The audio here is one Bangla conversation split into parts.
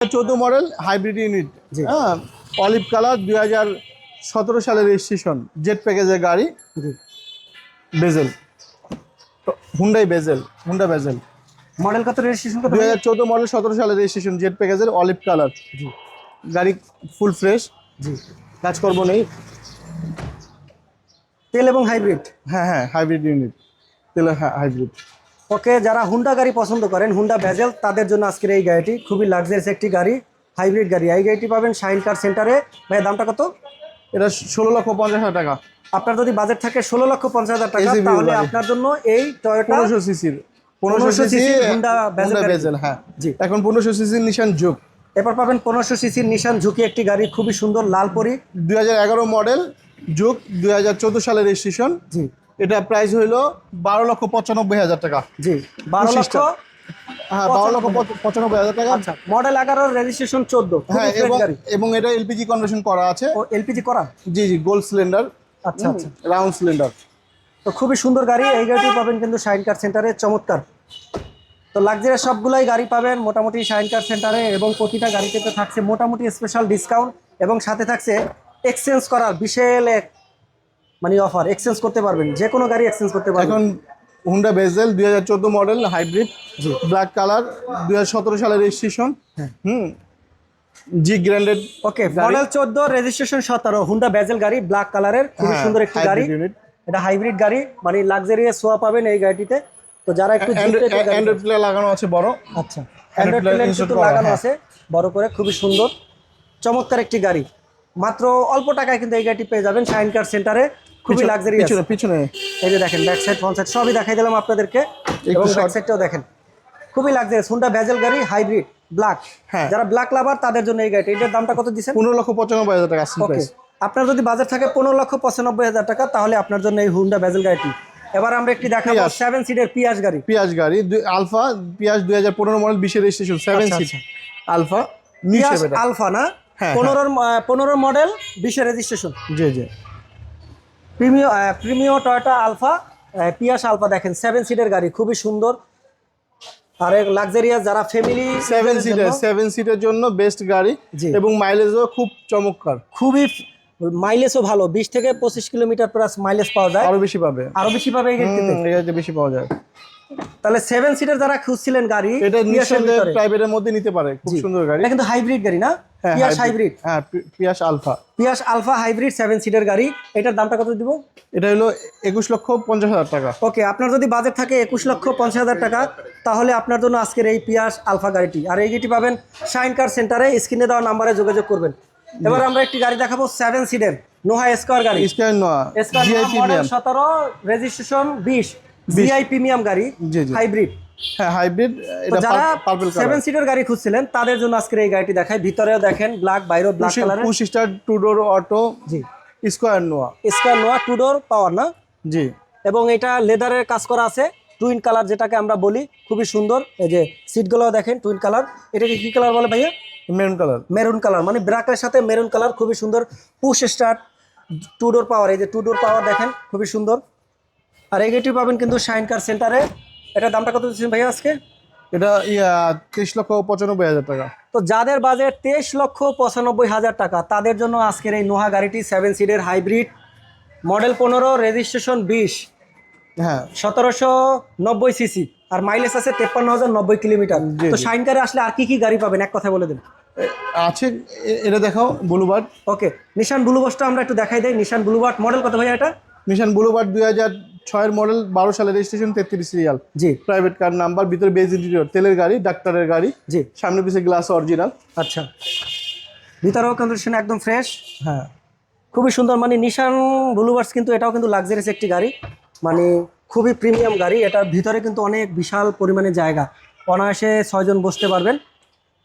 চোদ্দ মডেল হাইব্রিড ইউনিট। হ্যাঁ অলিভ কালার দুই হাজার সতেরো সালের রেজিস্ট্রেশন জেট প্যাকেজের গাড়ি Vezel. Hyundai Vezel Honda Vezel. Model কত রেজিস্ট্রেশন দুই হাজার চোদ্দ মডেল সতেরো সালের রেজিস্ট্রেশন জেট প্যাকেজের অলিভ কালার। জি। গাড়ি ফুল ফ্রেশ। জি। কাজকর্ম নেই। তেল এবং হাইব্রিড? হ্যাঁ হ্যাঁ হাইব্রিড ইউনিট। তেলে হাইব্রিড। ওকে যারা হুন্ডা গাড়ি পছন্দ করেন হুন্ডা ভেজেল তাদের জন্য আজকের এই গাড়িটি খুবই লাক্সারিয়াস একটি গাড়ি হাইব্রিড গাড়ি। এই গাড়িটি পাবেন শাইন কার সেন্টারে ভাই দামটা কত? এটা ষোলো লক্ষ পঞ্চাশ হাজার টাকা। আপনার যদি বাজেট থাকে ষোলো লক্ষ পঞ্চাশ হাজার টাকা তাহলে আপনার জন্য এই টয়োটা পনেরোশো সিসির পনেরোশো 1500 সিসি cc Honda Bezel হ্যাঁ। জি। এখন পনেরোশো সিসির নিশান যুগ এরপর পাবেন পনেরোশো সিসির নিশান ঝুঁকি একটি গাড়ি খুবই সুন্দর লাল পরি। দুই হাজার এগারো মডেল যুগ দুই হাজার চোদ্দ সালের রেজিস্ট্রেশন জি। এটা প্রাইস হইল বারো লক্ষ পঁচানব্বই হাজার টাকা। জি। বারো লক্ষ হ্যাঁ বারো লক্ষ পঁচানব্বই হাজার টাকা। আচ্ছা মডেল এগারো রেজিস্ট্রেশন চোদ্দ। হ্যাঁ এবং গাড়ি। এবং এটা এলপিজি কনভার্সন করা আছে। এলপিজি করা? জি জি গোল্ড সিলিন্ডার আচ্ছা আচ্ছা। রাউন্ড সিলিন্ডার তো খুবই সুন্দর গাড়ি এই গাড়িটি পাবেন কিন্তু শাইন কার সেন্টারে চমৎকার। তো লাক্সারিয়াস সবগুলাই গাড়ি পাবেন মোটামুটি শাইন কার সেন্টারে এবং প্রতিটা গাড়িতে তো থাকছে মোটামুটি স্পেশাল ডিসকাউন্ট এবং সাথে থাকছে এক্সচেঞ্জ করার বিশাল এক মানে অফার এক্সচেঞ্জ করতে পারবেন যে কোনো গাড়ি এক্সচেঞ্জ করতে পারবেন। এখন হুন্ডা বেজেল দুই হাজার চোদ্দ মডেল হাইব্রিড। ব্ল্যাক কালার দুই হাজার সতেরো সালের রেজিস্ট্রেশন হ্যাঁ। হুম জি গ্র্যান্ডেড ওকে মডেল চোদ্দ রেজিস্ট্রেশন সতেরো হুন্ডা বেজেল গাড়ি ব্ল্যাক কালারের খুবই হ্যাঁ, সুন্দর একটি গাড়ি। এটা হাইব্রিড গাড়ি মানে লাক্সারিয়াস সোয়া পাবেন এই গাড়িটিতে। তো যারা একটু অ্যান্ড্রয়েড প্লে লাগানো আছে বড়। আচ্ছা অ্যান্ড্রয়েড প্লে কিন্তু লাগানো হ্যাঁ। আছে বড় করে খুবই সুন্দর চমৎকার একটি গাড়ি। মাত্র অল্প টাকায় কিন্তু এই গাড়িটি পেয়ে যাবেন শাইন কার সেন্টারে খুবই লাক্সারি পিছনে পিছনে। এই যে দেখেন ব্যাক সাইড ফ্রন্ট সাইড সবই দেখাই দিলাম আপনাদেরকে। এবং ব্যাক সাইডটাও দেখেন। খুবই লাক্সারি হুন্ডা ভেজেল গাড়ি হাইব্রিড ব্ল্যাক হ্যাঁ। যারা ব্ল্যাক লাভার তাদের জন্য এই গাড়িটি। এটার দামটা কত দিচ্ছেন? পনেরো লক্ষ পঁচানব্বই হাজার টাকা ওকে প্রাইস আপনার যদি বাজার থাকে পনেরো লক্ষ পঁচানব্বই হাজার টাকা তাহলে আপনার জন্য এই হুন্ডা ভেজেল গাড়িটি। এবার আমরা একটি দেখাবো। সেভেন সিটের পিয়াস গাড়ি। পিয়াজ গাড়ি আলফা পিয়াজ দুই হাজার পনেরো মডেল বিশের registration seven seat Alpha Alpha না? হ্যাঁ, পনেরোর পনেরো মডেল বিশের রেজিস্ট্রেশন জি জি। Premio Premio Toyota Alpha Prius Alpha দেখেন সেভেন সিটের গাড়ি খুবই সুন্দর। আর লাক্সারিয়াস যারা ফ্যামিলি সেভেন সিটার সেভেন সিটের জন্য বেস্ট গাড়ি। এবং মাইলেজও খুব চমৎকার। খুবই মাইলেজও ভালো বিশ থেকে পঁচিশ কিলোমিটার প্লাস মাইলেজ পাওয়া যায়। আরও বেশি পাবে। আরও বেশি পাবে বেশি পাওয়া যায়। তাহলে সেভেন সিটের যারা খুঁজছিলেন গাড়ি এটা প্রাইভেটের মধ্যে নিতে পারে খুব সুন্দর গাড়ি। এটা কিন্তু হাইব্রিড গাড়ি না? পিয়াস হাইব্রিড হ্যাঁ Prius Alpha Prius Alpha hybrid seven সিটের গাড়ি। এটার দামটা কত দিব? এটা হলো একুশ লক্ষ পঞ্চাশ হাজার টাকা। ওকে আপনার যদি বাজেট থাকে একুশ লক্ষ পঞ্চাশ হাজার টাকা তাহলে আপনার জন্য আজকের এই পিয়াস আলফা গাড়িটি। আর এই গাড়িটি পাবেন শাইন কার সেন্টারে স্ক্রিনে দেওয়া নাম্বারে যোগাযোগ করবেন। এবার আমরা একটি গাড়ি দেখাবো সেভেন সিটের নোহা স্কোয়ার গাড়ি। স্কয়ার নোয়া স্কোয়ার সতেরো রেজিস্ট্রেশন বিশ জিআই প্রিমিয়াম গাড়ি। হাইব্রিড হ্যাঁ হাইব্রিড এটা যারা পার্পল সেভেন কালার সিটের গাড়ি খুঁজছিলেন তাদের জন্য আজকের এই গাড়িটি দেখায় ভিতরেও দেখেন ব্ল্যাক বাইরেও ব্ল্যাক কালারের push start two door auto জি। Square Noah square Noah two door power না? জি। এবং এটা লেদারের কাজ করা আছে টুইন কালার যেটাকে আমরা বলি খুবই সুন্দর। এই যে সিটগুলো দেখেন টুইন কালার এটাকে কি কালার বলে ভাইয়া? মেরুন কালার মেরুন কালার মানে ব্ল্যাকের সাথে মেরুন কালার খুবই সুন্দর। Push start two door power এই যে টু ডোর পাওয়ার দেখেন খুবই সুন্দর। আর এই গাড়িটি পাবেন কিন্তু শাইন কার সেন্টারে এটার দামটা কত দিচ্ছেন ভাইয়া আজকে? এটা ইয়া তেইশ লক্ষ পঁচানব্বই হাজার টাকা। তো যাদের বাজেট তেইশ লক্ষ পঁচানব্বই হাজার টাকা তাদের জন্য আজকের এই নোহা গাড়িটি সেভেন সিটের হাইব্রিড মডেল পনেরো রেজিস্ট্রেশন বিশ হ্যাঁ। সতেরোশো নব্বই সিসি আর মাইলেজ আছে তেপ্পান্ন হাজার নব্বই কিলোমিটার। তো জি। শাইন কারে আসলে আর কি কি গাড়ি পাবেন? এক কথা বলে দেন। আছে এটা দেখাও বুলুবার্ড ওকে নিশান ব্লুবাসটা আমরা একটু দেখাই দেই। নিশান ব্লুবার্ড মডেল কত ভাইয়া এটা? নিশান বুলুবার্ড দুই হাজার ছয়ের মডেল বারো সালের রেজিস্ট্রেশন তেত্রিশ সিরিয়াল জি। প্রাইভেট কার নাম্বার ভিতরে বেজ ইন্টিরিয়র তেলের গাড়ি ডাক্তারের গাড়ি। জি। সামনে পিছিয়ে গ্লাস অরিজিনাল আচ্ছা। ভিতরেও কন্ডিশন একদম ফ্রেশ হ্যাঁ। খুবই সুন্দর মানে নিশান ব্লুবার্স কিন্তু এটাও কিন্তু লাক্সারিয়াস একটি গাড়ি। মানে খুবই প্রিমিয়াম গাড়ি। এটার ভিতরে কিন্তু অনেক বিশাল পরিমাণে জায়গা। অনায়াসে ছয়জন বসতে পারবেন।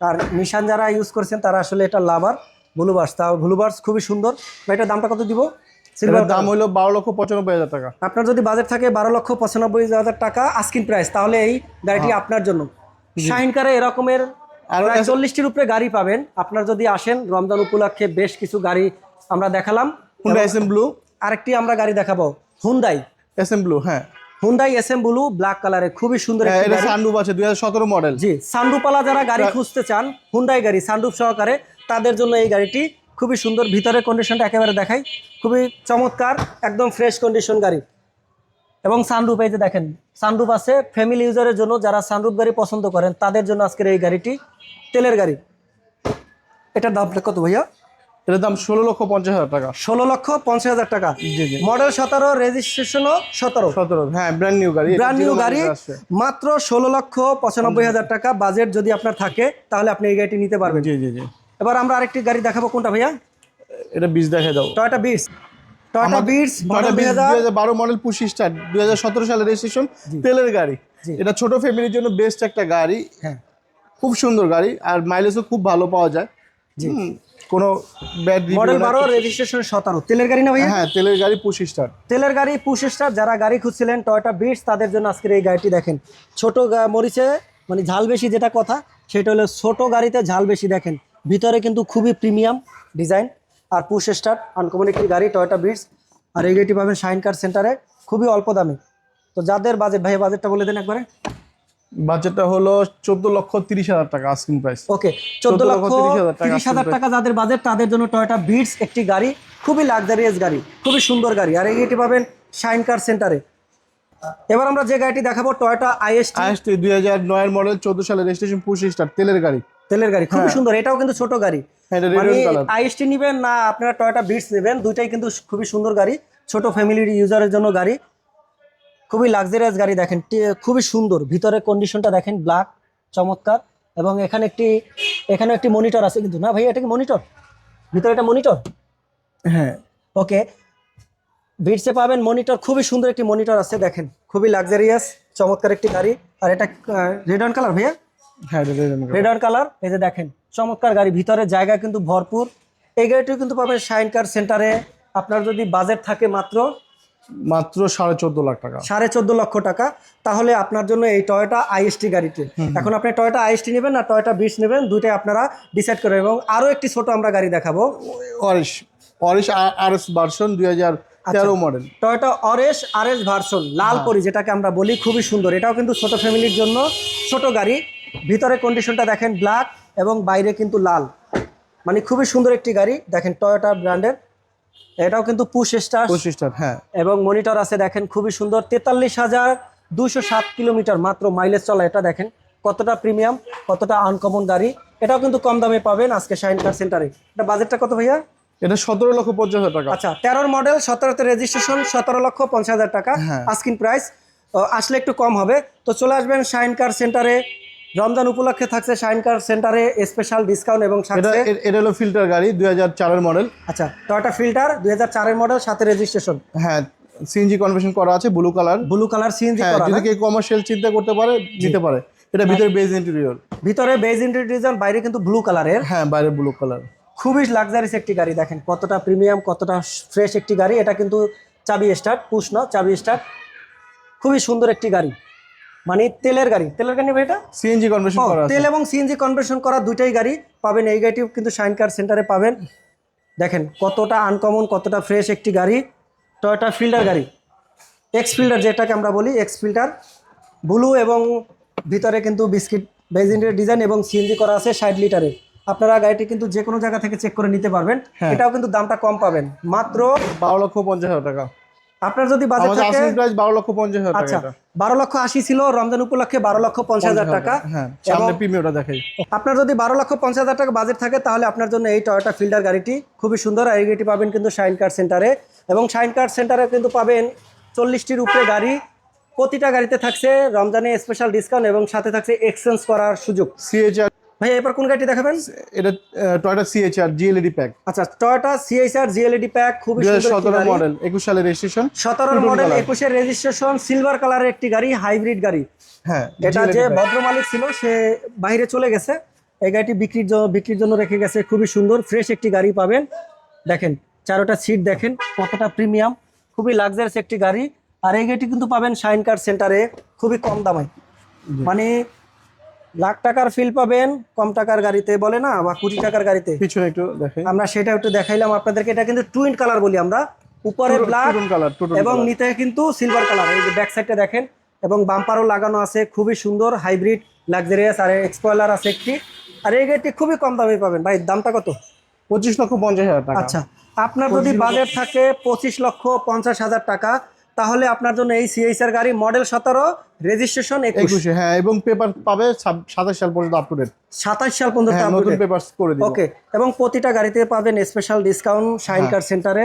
আর নিশান যারা ইউজ করছেন তারা আসলে এটা লাভার ব্লুবার্স তা ব্লুবার্স খুবই সুন্দর। এটার দামটা কত দিব? সিলভার দাম হলো বারো লক্ষ পঁচানব্বই হাজার টাকা। আপনার যদি বাজেট থাকে বারো লক্ষ পঁচানব্বই হাজার টাকা আস্কিন প্রাইস তাহলে এই গাড়িটি আপনার জন্য। এরকমের চল্লিশটির উপরে গাড়ি পাবেন। আপনার যদি আসেন রমজান উপলক্ষে বেশ কিছু গাড়ি আমরা দেখালাম। হুন্ডা এস এম ব্লু আরেকটি আমরা গাড়ি দেখাবো হুন্দাই এস এম ব্লু হ্যাঁ। Hyundai S M blue black কালারের খুবই সুন্দর হ্যাঁ, একটি এটা গাড়ি। সানরুফ আছে দুই হাজার সতেরো মডেল জি সানরুপালা যারা গাড়ি খুঁজতে চান হুন্ডাই গাড়ি সানরুফ সহকারে তাদের জন্য এই গাড়িটি খুবই সুন্দর ভিতরের কন্ডিশনটা একেবারে দেখাই। খুবই চমৎকার একদম ফ্রেশ কন্ডিশন গাড়ি। এবং সানরুফ এই যে দেখেন সানরুফ আছে ফ্যামিলি ইউজারের জন্য যারা সানরুফ গাড়ি পছন্দ করেন তাদের জন্য আজকের এই গাড়িটি তেলের গাড়ি। এটার দামটা কত ভাইয়া? এটার দাম ষোলো লক্ষ পঞ্চাশ হাজার টাকা। ষোলো লক্ষ পঞ্চাশ হাজার টাকা। জি জি। মডেল সতেরো রেজিস্ট্রেশনও সতেরো। সতেরো হ্যাঁ ব্র্যান্ড নিউ গাড়ি। ব্র্যান্ড নিউ গাড়ি মাত্র ষোলো লক্ষ পঁচানব্বই হাজার টাকা। বাজেট যদি আপনার থাকে তাহলে আপনি এই গাড়িটি নিতে পারবেন। জি জি জি। এবার আমরা আরেকটি গাড়ি দেখাবো কোনটা ভাইয়া? এটা বীজ দেখে দাও। টয়টা বিটস টয়টা বিজ বারো মডেল পুশি স্টার দুই হাজার সতেরো সালের রেজিস্ট্রেশন তেলের গাড়ি। এটা ছোট ফ্যামিলির জন্য বেস্ট একটা গাড়ি। হ্যাঁ। খুব সুন্দর গাড়ি আর মাইলেজও খুব ভালো পাওয়া যায়। জি। কোনো ব্যাড মডেল বারো রেজিস্ট্রেশন সতেরো। তেলের গাড়ি না ভাইয়া? হ্যাঁ তেলের গাড়ি পুশি স্টার তেলের গাড়ি পুশ স্টার যারা গাড়ি খুঁজছিলেন টয়টা বিটস তাদের জন্য আজকের এই গাড়িটি দেখেন। ছোট মরিচে মানে ঝাল বেশি যেটা কথা সেটা হলো ছোট গাড়িতে ঝাল বেশি দেখেন। ভিতরে কিন্তু খুবই প্রিমিয়াম ডিজাইন আর পুশ স্টার আনকমন একটি গাড়ি টয়টা বিটস আর এই গাড়িটি পাবেন শাইন কার সেন্টারে খুবই অল্প দামে। তো যাদের বাজেট ভাই বাজেটটা বলে দেন একবারে। বাজেটটা হলো চোদ্দ লক্ষ তিরিশ হাজার টাকা আস্কিং প্রাইস ওকে চোদ্দ 14 লক্ষ লক্ষ 30,000 টাকা তিরিশ হাজার টাকা যাদের বাজেট তাদের জন্য টয়োটা বিটস একটি গাড়ি খুবই লাক্সারিয়াস গাড়ি খুবই সুন্দর গাড়ি। আর এই গাড়িটি পাবেন শাইন কার সেন্টারে এবার আমরা যে গাড়িটি দেখাবো টয়টা আইএসটি আইএসটি দুই হাজার নয়ের মডেল চোদ্দ সালের রেজিস্ট্রেশন পুশ স্টার তেলের গাড়ি। তেলের গাড়ি খুবই সুন্দর এটাও কিন্তু ছোট গাড়ি। হ্যাঁ, এটা মানে আইএসটি নেবেন না আপনারা টয়টা বিটস নেবেন দুইটাই কিন্তু খুবই সুন্দর গাড়ি ছোট ফ্যামিলির ইউজারের জন্য গাড়ি। খুবই লাক্সারিয়াস গাড়ি দেখেন খুবই সুন্দর ভিতরের কন্ডিশনটা দেখেন ব্ল্যাক চমৎকার এবং এখানে একটি এখানে একটি মনিটর আছে কিন্তু না ভাই এটা কি মনিটর ভিতরে এটা মনিটর হ্যাঁ। ওকে বিটসে পাবেন মনিটর খুবই সুন্দর একটি মনিটর আছে দেখেন খুবই লাক্সারিয়াস চমৎকার একটি গাড়ি আর এটা রেড অন কালার ভাইয়া? হ্যাঁ এটা red and color। Red on colour এই যে দেখেন চমৎকার গাড়ি। ভিতরে জায়গা কিন্তু ভরপুর। এই গাড়িটিও কিন্তু পাবেন শাইন কার সেন্টারে আপনার যদি বাজেট থাকে মাত্র মাত্র সাড়ে চোদ্দ লাখ টাকা। সাড়ে চোদ্দ লক্ষ টাকা। তাহলে আপনার জন্য এই টয়োটা আইএসটি গাড়িটি। এখন আপনি টয়োটা আইএসটি নেবেন না টয়োটা বিশ নেবেন দুইটাই আপনারা ডিসাইড করবেন। এবং আরও একটি ছোট আমরা গাড়ি দেখাবো। Auris Auris R S version দুই হাজার তেরো model Toyota Auris R S version লাল পরি যেটাকে আমরা বলি খুবই সুন্দর। এটাও কিন্তু ছোট ফ্যামিলির জন্য ছোট গাড়ি। ভিতরে কন্ডিশনটা দেখেন ব্ল্যাক এবং বাইরে কিন্তু লাল। মানে খুবই সুন্দর একটি গাড়ি দেখেন টয়োটা ব্র্যান্ডের এটাও কিন্তু পুশ স্টার পঁচিশ স্টার হ্যাঁ। এবং মনিটর আছে দেখেন খুবই সুন্দর। তেতাল্লিশ হাজার দুশো সাত কিলোমিটার মাত্র মাইলেজ চলা এটা দেখেন। কতটা প্রিমিয়াম কতটা আনকমন গাড়ি। এটাও কিন্তু কম দামে পাবেন আজকে শাইন কার সেন্টারে এটা বাজেটটা কত ভাইয়া? এটা সতেরো লক্ষ পঞ্চাশ হাজার টাকা। আচ্ছা তেরোর মডেল সতেরোতে রেজিস্ট্রেশন সতেরো লক্ষ পঞ্চাশ হাজার টাকা। হ্যাঁ। আস্কিন প্রাইস আসলে একটু কম হবে। তো চলে আসবেন শাইন কার সেন্টারে রমজান উপলক্ষে থাকছে শাইন কার সেন্টারে স্পেশাল ডিসকাউন্ট এবং এটা সাথে এ- এটা হলো ফিল্টার গাড়ি দুই হাজার চারের মডেল। আচ্ছা টয়োটা ফিল্টার দুই হাজার চারের মডেল সাথে রেজিস্ট্রেশন হ্যাঁ সিএনজি কনভার্সন করা আছে blue colour blue colour CNG হ্যাঁ করা যদি কেউ কমার্শিয়াল চিন্তা করতে পারে নিতে পারে। এটা ভিতরে বেজ ইন্টেরিয়র ভিতরে বেজ ইন্টেরিয়র বাইরে কিন্তু ব্লু কালারের হ্যাঁ বাইরে ব্লু কালার খুবই লাক্সারিস একটি গাড়ি দেখেন কতটা প্রিমিয়াম কতটা ফ্রেশ একটি গাড়ি। এটা কিন্তু চাবি স্টার্ট পুশ না চাবি স্টার্ট খুবই সুন্দর একটি গাড়ি। মানে তেলের গাড়ি তেলের গাড়ি ভাই এটা? সিএনজি কনভার্সন করা আছে। তেল এবং সিএনজি কনভার্সন করা দুইটাই গাড়ি পাবেন এই গাড়িটিও কিন্তু শাইন কার সেন্টারে পাবেন। দেখেন কতটা আনকমন কতটা ফ্রেশ একটি গাড়ি। টয়োটা ফিল্ডার গাড়ি। এক্স ফিল্ডার যেটাকে আমরা বলি এক্স ফিল্টার ব্লু এবং ভিতরে কিন্তু বিস্কিট বেজিনের ডিজাইন এবং সিএনজি করা আছে ষাট লিটারের আপনারা গাড়িটি কিন্তু যে কোনো জায়গা থেকে চেক করে নিতে পারবেন। হ্যাঁ। এটাও কিন্তু দামটা কম পাবেন। মাত্র বারো লক্ষ পঞ্চাশ হাজার টাকা। আপনার যদি বাজেট থাকে প্রাইস বারো লক্ষ পঞ্চাশ হাজার আচ্ছা এটা। বারো লক্ষ আশি ছিল রমজান উপলক্ষে বারো লক্ষ পঞ্চাশ হাজার টাকা। হ্যাঁ সামনে প্রিমিয়রটা দেখাই। আপনার যদি বারো লক্ষ পঞ্চাশ হাজার টাকা বাজেট থাকে তাহলে আপনার জন্য এই টয়োটা ফিল্ডার গাড়িটি খুবই সুন্দর। আর এই গাড়িটি পাবেন কিন্তু শাইন কার সেন্টারে এবং শাইন কার সেন্টারে কিন্তু পাবেন চল্লিশটির উপরে গাড়ি। প্রতিটা গাড়িতে থাকছে রমজানে স্পেশাল ডিসকাউন্ট এবং সাথে থাকছে এক্সচেঞ্জ করার সুযোগ। সিএচআর ভাই এবার কোন গাড়িটি দেখাবেন? এটা Toyota CHR G LED pack আচ্ছা Toyota CHR G LED pack খুবই সুন্দর সতেরো মডেল একুশ সালের রেজিস্ট্রেশন সতেরোর মডেল একুশের রেজিস্ট্রেশন সিলভার কালারের একটি গাড়ি হাইব্রিড গাড়ি। হ্যাঁ এটা যে ভদ্র মালিক ছিল সে বাইরে চলে গেছে। এই গাড়িটি বিক্রির জন্য বিক্রির জন্য রেখে গেছে খুবই সুন্দর ফ্রেশ একটি গাড়ি পাবেন। দেখেন চারোটা সিট দেখেন কতটা প্রিমিয়াম খুবই লাক্সারিয়াস একটি গাড়ি। আর এই গাড়িটি কিন্তু পাবেন শাইন কার সেন্টারে খুবই কম দামে। মানে লাখ টাকার ফিল পাবেন কম টাকার গাড়িতে বলে না বা কোটি টাকার গাড়িতে। পিছনে একটু দেখাই আমরা সেটা একটু দেখাইলাম আপনাদেরকে এটা কিন্তু টুইন কালার বলি আমরা। উপরে ব্ল্যাক এবং নিতে কিন্তু সিলভার কালার এই যে ব্যাক সাইডটা দেখেন। এবং বাম্পারও লাগানো আছে খুবই সুন্দর হাইব্রিড লাক্সারিয়াস আর এক্সপয়লার আছে একটি। আর এই গাড়িটি খুবই কম দামে পাবেন। ভাই দামটা কত? পঁচিশ লক্ষ পঞ্চাশ হাজার টাকা। আচ্ছা আপনার যদি বাজেট থাকে পঁচিশ লক্ষ পঞ্চাশ হাজার টাকা তাহলে আপনার জন্য এই সিএইচআর গাড়ি মডেল সতেরো রেজিস্ট্রেশন একুশে। হ্যাঁ এবং পেপার পাবে সাতাশ সাল পর্যন্ত আপ টু ডেট সাতাশ সাল পর্যন্ত হ্যাঁ নতুন পেপার করে ওকে এবং প্রতিটা গাড়িতে পাবেন স্পেশাল ডিসকাউন্ট শাইন হ্যাঁ। কার সেন্টারে